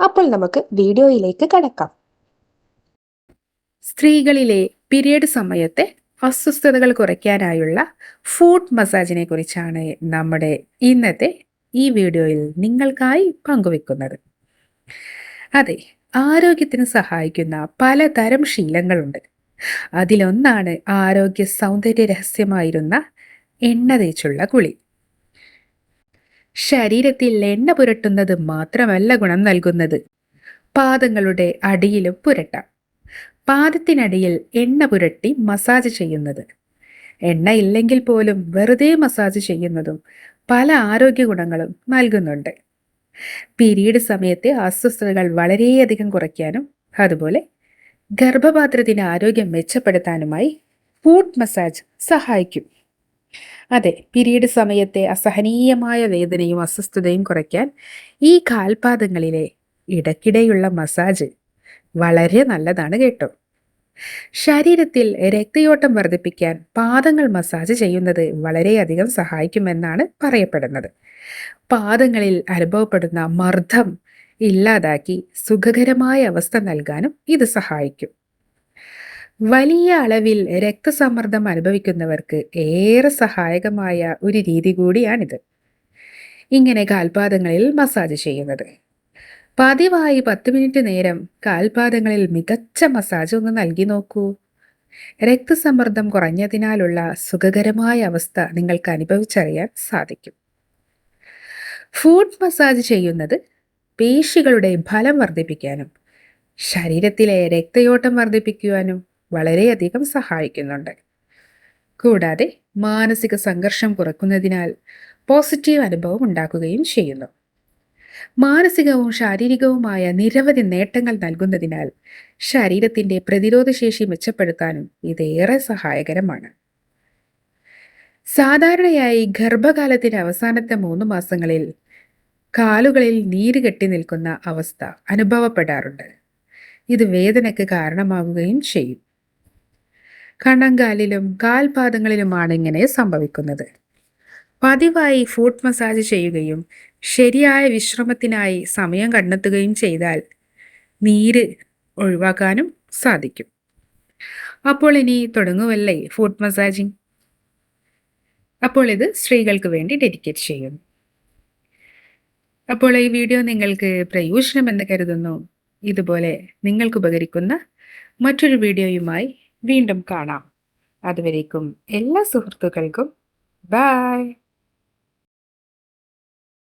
അപ്പോൾ നമുക്ക് വീഡിയോയിലേക്ക് കടക്കാം. സ്ത്രീകളിലെ പീരിയഡ് സമയത്തെ അസ്വസ്ഥതകൾ കുറയ്ക്കാനായുള്ള ഫുഡ് മസാജിനെ കുറിച്ചാണ് നമ്മുടെ ഇന്നത്തെ ഈ വീഡിയോയിൽ നിങ്ങൾക്കായി പങ്കുവെക്കുന്നത്. അതെ ആരോഗ്യത്തിന് സഹായിക്കുന്ന പലതരം ശീലങ്ങളുണ്ട്. അതിലൊന്നാണ് ആരോഗ്യ സൗന്ദര്യ രഹസ്യമായിരുന്ന എണ്ണ തേച്ചുള്ള കുളി. ശരീരത്തിൽ എണ്ണ പുരട്ടുന്നത് മാത്രമല്ല ഗുണം നൽകുന്നത്. പാദങ്ങളുടെ അടിയിലും പുരട്ടാം. പാദത്തിനടിയിൽ എണ്ണ പുരട്ടി മസാജ് ചെയ്യുന്നത്. എണ്ണ ഇല്ലെങ്കിൽ പോലും വെറുതെ മസാജ് ചെയ്യുന്നതും പല ആരോഗ്യ ഗുണങ്ങളും നൽകുന്നുണ്ട്. പീരീഡ് സമയത്തെ അസ്വസ്ഥതകൾ വളരെയധികം കുറയ്ക്കാനും അതുപോലെ ഗർഭപാത്രത്തിന്റെ ആരോഗ്യം മെച്ചപ്പെടുത്താനുമായി ഫുഡ് മസാജ് സഹായിക്കും. അതെ പിരീഡ് സമയത്തെ അസഹനീയമായ വേദനയും അസ്വസ്ഥതയും കുറയ്ക്കാൻ ഈ കാൽപാദങ്ങളിലെ ഇടയ്ക്കിടെയുള്ള മസാജ് വളരെ നല്ലതാണ് കേട്ടോ. ശരീരത്തിൽ രക്തയോട്ടം വർദ്ധിപ്പിക്കാൻ പാദങ്ങൾ മസാജ് ചെയ്യുന്നത് വളരെയധികം സഹായിക്കുമെന്നാണ് പറയപ്പെടുന്നത്. പാദങ്ങളിൽ അനുഭവപ്പെടുന്ന മർദ്ദം ഇല്ലാതാക്കി സുഖകരമായ അവസ്ഥ നൽകാനും ഇത് സഹായിക്കും. വലിയ അളവിൽ രക്തസമ്മർദ്ദം അനുഭവിക്കുന്നവർക്ക് ഏറെ സഹായകമായ ഒരു രീതി കൂടിയാണിത്. ഇങ്ങനെ കാൽപാദങ്ങളിൽ മസാജ് ചെയ്യുന്നത്. പതിവായി പത്ത് മിനിറ്റ് നേരം കാൽപാദങ്ങളിൽ മികച്ച മസാജ് ഒന്ന് നൽകി നോക്കൂ. രക്തസമ്മർദ്ദം കുറഞ്ഞതിനാലുള്ള സുഖകരമായ അവസ്ഥ നിങ്ങൾക്ക് അനുഭവിച്ചറിയാൻ സാധിക്കും. ഫുഡ് മസാജ് ചെയ്യുന്നത് പേശികളുടെ ഫലം വർദ്ധിപ്പിക്കാനും ശരീരത്തിലെ രക്തയോട്ടം വർദ്ധിപ്പിക്കുവാനും വളരെയധികം സഹായിക്കുന്നുണ്ട്. കൂടാതെ മാനസിക സംഘർഷം കുറയ്ക്കുന്നതിനാൽ പോസിറ്റീവ് അനുഭവം ഉണ്ടാക്കുകയും ചെയ്യുന്നു. മാനസികവും ശാരീരികവുമായ നിരവധി നേട്ടങ്ങൾ നൽകുന്നതിനാൽ ശരീരത്തിന്റെ പ്രതിരോധശേഷി മെച്ചപ്പെടുത്താനും ഇതേറെ സഹായകരമാണ്. സാധാരണയായി ഗർഭകാലത്തിന്റെ അവസാനത്തെ മൂന്ന് മാസങ്ങളിൽ കാലുകളിൽ നീര് കെട്ടി നിൽക്കുന്ന അവസ്ഥ അനുഭവപ്പെടാറുണ്ട്. ഇത് വേദനയ്ക്ക് കാരണമാകുകയും ചെയ്യും. കണങ്കാലിലും കാൽപാദങ്ങളിലുമാണ് ഇങ്ങനെ സംഭവിക്കുന്നത്. പതിവായി ഫുഡ് മസാജ് ചെയ്യുകയും ശരിയായ വിശ്രമത്തിനായി സമയം കണ്ടെത്തുകയും ചെയ്താൽ നീര് ഒഴിവാക്കാനും സാധിക്കും. അപ്പോൾ ഇനി തുടങ്ങുമല്ലേ ഫുഡ് മസാജിങ് അപ്പോൾ ഇത് സ്ത്രീകൾക്ക് വേണ്ടി ഡെഡിക്കേറ്റ് ചെയ്യുന്നു. അപ്പോൾ ഈ വീഡിയോ നിങ്ങൾക്ക് പ്രയോജനമെന്ന് കരുതുന്നു. ഇതുപോലെ നിങ്ങൾക്ക് ഉപകരിക്കുന്ന മറ്റൊരു വീഡിയോയുമായി വീണ്ടും കാണാം. അതുവരേക്കും എല്ലാ സുഹൃത്തുക്കൾക്കും ബൈ.